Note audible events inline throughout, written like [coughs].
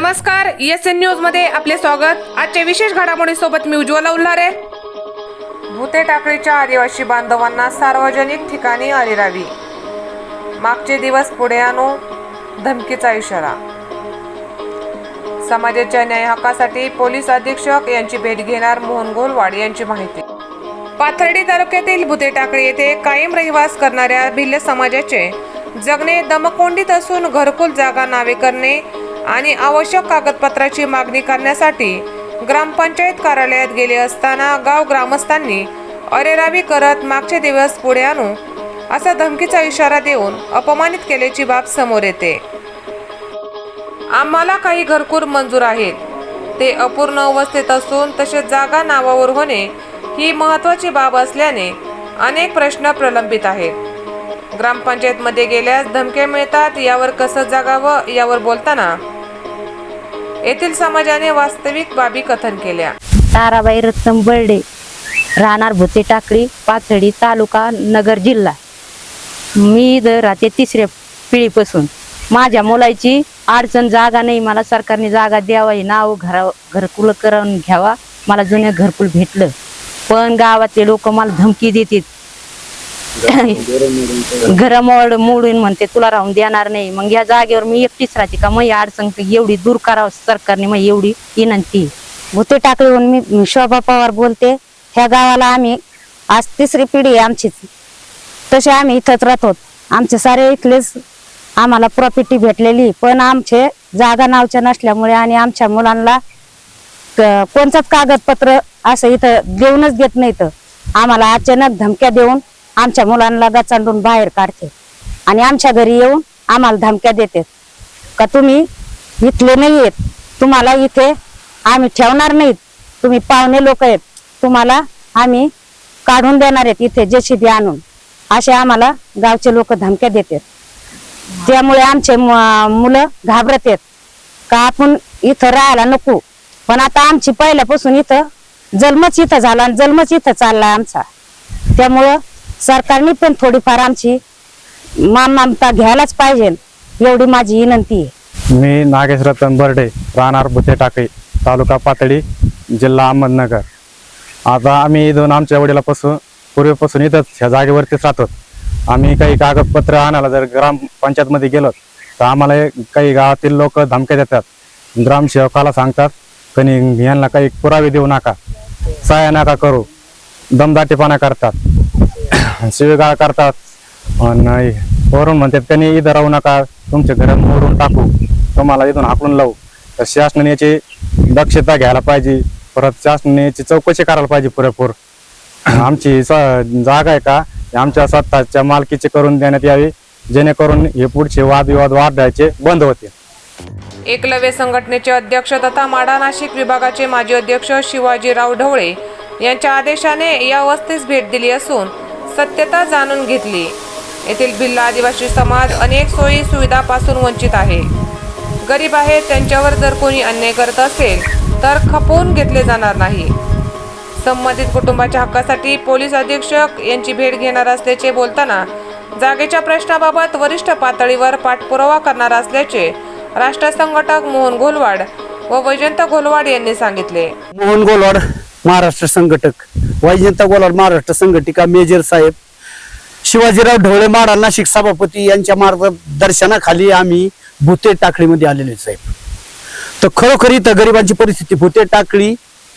नमस्कार S N न्यूजमध्ये आपले स्वागत. आजच्या विशेष घडामोडी सोबत मी उज्ज्वला उल्हारे. भूते टाकळीच्या आदिवासी बांधवांना सार्वजनिक ठिकाणी अलिरावी मागचे दिवस पुढे आणू धमकीचा इशारा. समाजाच्या न्याय हक्कासाठी पोलीस अधीक्षक यांची भेट घेणार मोहन गोलवाड यांची माहिती. पाथर्डी तालुक्यातील भुते टाकळी येथे कायम रहिवास करणाऱ्या भिल्ल समाजाचे जगणे दमकोंडीत असून घरकुल जागा नावे करणे आणि आवश्यक कागदपत्राची मागणी करण्यासाठी ग्रामपंचायत कार्यालयात गेले असताना गाव ग्रामस्थांनी अरेरावी करत मागचे दिवस पुढे आणू असा धमकीचा इशारा देऊन अपमानित केल्याची बाब समोर येते. आम्हाला काही घरकूर मंजूर आहेत. ते अपूर्ण अवस्थेत असून तसेच जागा नावावर होणे ही महत्त्वाची बाब असल्याने अनेक प्रश्न प्रलंबित आहेत. ग्रामपंचायतमध्ये गेल्यास धमक्या मिळतात यावर कसं जागावं यावर बोलताना येथील समाजाने वास्तविक बाबी कथन केल्या. ताराबाई रत्तम बर्डे राहणार भुते टाकळी पाथर्डी तालुका नगर जिल्हा. मी इथं राहते तिसऱ्या पिढीपासून. माझ्या मुलाची अडचण जागा नाही मला सरकारने जागा द्यावा हे नाव घरा घरकुल करून घ्यावा मला जुन्या घरकुल भेटलं. पण गावातले लोक मला धमकी देतात. [coughs] घर मोड मोडून म्हणते तुला राहून देणार नाही. मग या जागेवर मी एकटीच राहते का मग अडचण एवढी दूर करावं सरकारने मग एवढी विनंती. भूते टाकळीहून मी शोभा पवार बोलते ह्या गावाला आम्ही आज तिसरी पिढी आहे आमचीच. तसे आम्ही इथंच राहतो. आमचे सारे इथलेच आम्हाला प्रॉपर्टी भेटलेली. पण आमचे जागा नावच्या नसल्यामुळे आणि आमच्या मुलांना क- कोणचंच कागदपत्र असं इथं देऊनच देत नाही तर आम्हाला अचानक धमक्या देऊन आमच्या मुलांना गचांडून बाहेर काढते. आणि आमच्या घरी येऊन आम्हाला धमक्या देते. का तुम्ही इथले नाही आहेत तुम्हाला इथे आम्ही ठेवणार नाहीत. तुम्ही पाहुणे लोक आहेत. तुम्हाला आम्ही काढून देणार आहेत इथे जेसीबी आणून. असे आम्हाला गावचे लोक धमक्या देतात. त्यामुळे आमचे मुलं घाबरत आहेत. का आपण इथं राहायला नको. पण आता आमची पहिल्यापासून इथं जन्मच इथं झाला आणि जन्मच इथं चालला आमचा. त्यामुळं सरकारने पण थोडीफार आमची मान ममता घ्यायलाच पाहिजे. एवढी माझी विनंती आहे. मी नागेश रतन बर्डे राहणार भुते टाकळी तालुका पातळी जिल्हा अहमदनगर. आता आम्ही इथून आमच्या वडिलापासून पूर्वीपासून इथंच ह्या जागेवरतीच राहतो. आम्ही काही कागदपत्र आणायला जर ग्रामपंचायतमध्ये गेलो तर आम्हाला काही गावातील लोक धमक्या देतात. ग्रामसेवकाला सांगतात कणी यांना काही पुरावे देऊ नका. सहाय्य नका करू. दमदाटीपणा करतात. शिवेगाळ करतात. नाही वरून म्हणतात त्यांनी इथं राहू नका तुमचे घर मोडून टाकू. तुम्हाला इथून हाकलून लावू. तर शासनाने याची दक्षता घ्यायला पाहिजे. परत शासनाने याची चौकशी करायला पाहिजे पुरेपूर. आमची जागा आहे का? आमच्या स्वतःच्या मालकीची करून देण्यात यावी. जेणेकरून हे पुढचे वादविवाद वाढायचे बंद होतील. एकलव्य संघटनेचे अध्यक्ष तथा माडा नाशिक विभागाचे माजी अध्यक्ष शिवाजीराव ढवळे यांच्या आदेशाने या वस्तीस भेट दिली असून सत्यता जाणून घेतली. येथील भिल्ल आदिवासी समाज अनेक सोयी सुविधापासून वंचित आहे. गरीब आहेत त्यांच्यावर जर कोणी अन्याय करत असेल तर खपवून घेतले जाणार नाही. संबंधित कुटुंबाच्या हक्कासाठी पोलीस अधीक्षक यांची भेट घेणार असल्याचे बोलताना जागेच्या प्रश्नाबाबत वरिष्ठ पातळीवर पाठपुरावा करणार असल्याचे राष्ट्र संघटक मोहन घोलवाड व वैजंत घोलवाड यांनी सांगितले. मोहन घोलवाड महाराष्ट्र संघटक. वैजंता गोलवाड महाराष्ट्र संघटिका मेजर साहेब. शिवाजीराव ढवळे माडा नाशिक सभापती यांच्या मार्गदर्शनाखाली आम्ही भुते टाकळीमध्ये आलेले साहेब. तर खरोखर इथं गरिबांची परिस्थिती भुते टाकळी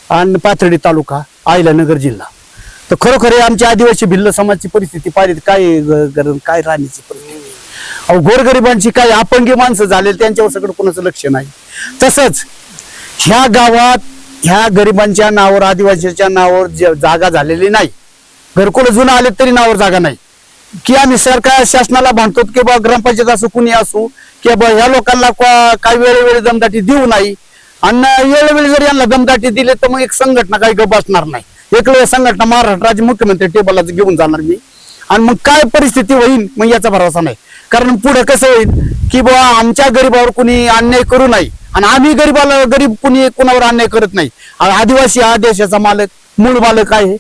आणि पाथर्डी तालुका आयलानगर जिल्हा. तर खरोखर आमच्या आदिवासी भिल्ल समाजची परिस्थिती पाहिली तर काय काय राहण्याची परिस्थिती? अहो गोरगरिबांची काय अपंगी माणसं झालेली त्यांच्यावर सगळं कोणाचं लक्ष नाही. तसंच ह्या गावात ह्या गरिबांच्या नावावर आदिवासीच्या नावावर जागा झालेली नाही. घरकुल जुनं आले तरी नावावर जागा नाही. की आम्ही सरकार शासनाला म्हणतो की बा ग्रामपंचायत असो कुणी असू की बा ह्या लोकांना का- काही वेळोवेळी दमदाटी देऊ नाही. आणि वेळोवेळी जर यांना दमदाटी दिले तर मग एक संघटना काही गप असणार नाही. एक संघटना संघटना महाराष्ट्राचे मुख्यमंत्री टेबलला घेऊन जाणार मी. आणि मग काय परिस्थिती होईल मग याचा भरोसा नाही. कारण पुढे कसं होईल की बुवा आमच्या गरीबावर कुणी अन्याय करू नये आणि आम्ही गरीबाला गरीब कुणी कुणावर अन्याय करत नाही. आदिवासी हा देशाचा मालक मूळ मालक आहे.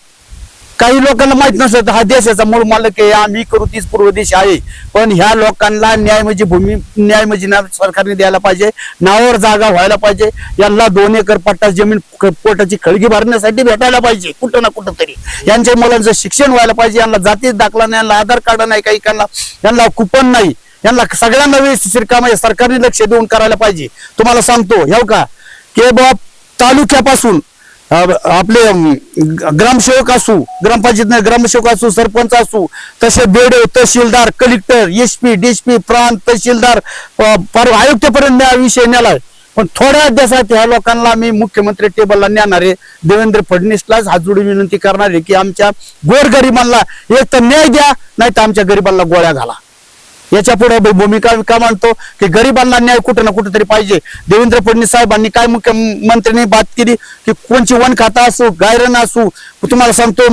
काही लोकांना माहीत नसत हा देशाचा मूळ मालक आहे. आम्ही करू तीच पूर्व देश आहे. पण ह्या लोकांना न्याय म्हणजे भूमी न्याय म्हणजे ना सरकारने द्यायला पाहिजे. नावावर जागा व्हायला पाहिजे. यांना दोन एकर पट्टा जमीन पोटाची खळगी भरण्यासाठी भेटायला पाहिजे. कुठं ना कुठं तरी यांच्या मुलांचं शिक्षण व्हायला पाहिजे. यांना जाती दाखला नाही यांना आधार कार्ड नाही काही यांना यांना कुपन नाही. यांना सगळ्यांना व्यवस्थित काम आहे सरकारने लक्ष देऊन करायला पाहिजे. तुम्हाला सांगतो ह्याव का? की बा तालुक्यापासून आपले ग्रामसेवक असू ग्रामपंचायत ग्रामसेवक असू सरपंच असू तसे बेडे तहसीलदार कलेक्टर एस पी डीएसपी प्रांत तहसीलदार आयुक्तपर्यंत न्या- विषय नेलाय पण थोड्या दिवसात ह्या लोकांना मी मुख्यमंत्री टेबलला नेणारे देवेंद्र फडणवीसलाच हात जोडून विनंती करणार आहे की आमच्या गोरगरिबांना एक तर न्याय द्या नाही तर आमच्या गरिबांना गोळ्या घाला. याच्यापुढे भूमिका का मांडतो की गरिबांना न्याय कुठं ना कुठेतरी पाहिजे. देवेंद्र फडणवीस साहेबांनी काय मुख्यमंत्र्यांनी बात केली? की कोणची वन खाता असू गायरण असू? तुम्हाला सांगतो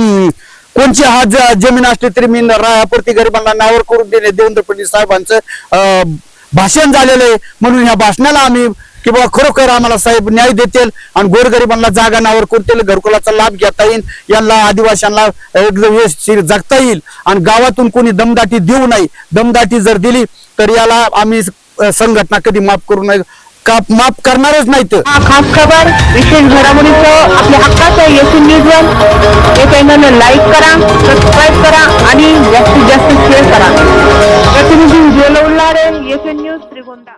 कोणची हा ज- जमीन असली तरी मी रायापुरती गरिबांना नावर करून देणे. देवेंद्र फडणवीस साहेबांचं भाषण झालेलं आहे. म्हणून ह्या भाषणाला आम्ही की बाबा खरोखर आम्हाला साहेब न्याय देतील आणि गोरगरिबांना जागा नावर करतील घरकुलाचा लाभ घेता येईल यांना आदिवासींना एकदम व्यवस्थित जगता येईल आणि गावातून कोणी दमदाटी देऊ नाही दमदाटी जर दिली तर याला आम्ही संघटना कधी माफ करू नये. का माफ करणारच नाही तर. खास खबर विशेष घडामोडीचं आपल्या हक्काचं येसी न्यूज वन हे चॅनल लाईक करा सबस्क्राईब करा आणि जास्तीत जास्त शेअर करा. प्रतिनिधी उज्ज्वल उल्हारे येसी न्यूज त्रिगोंदा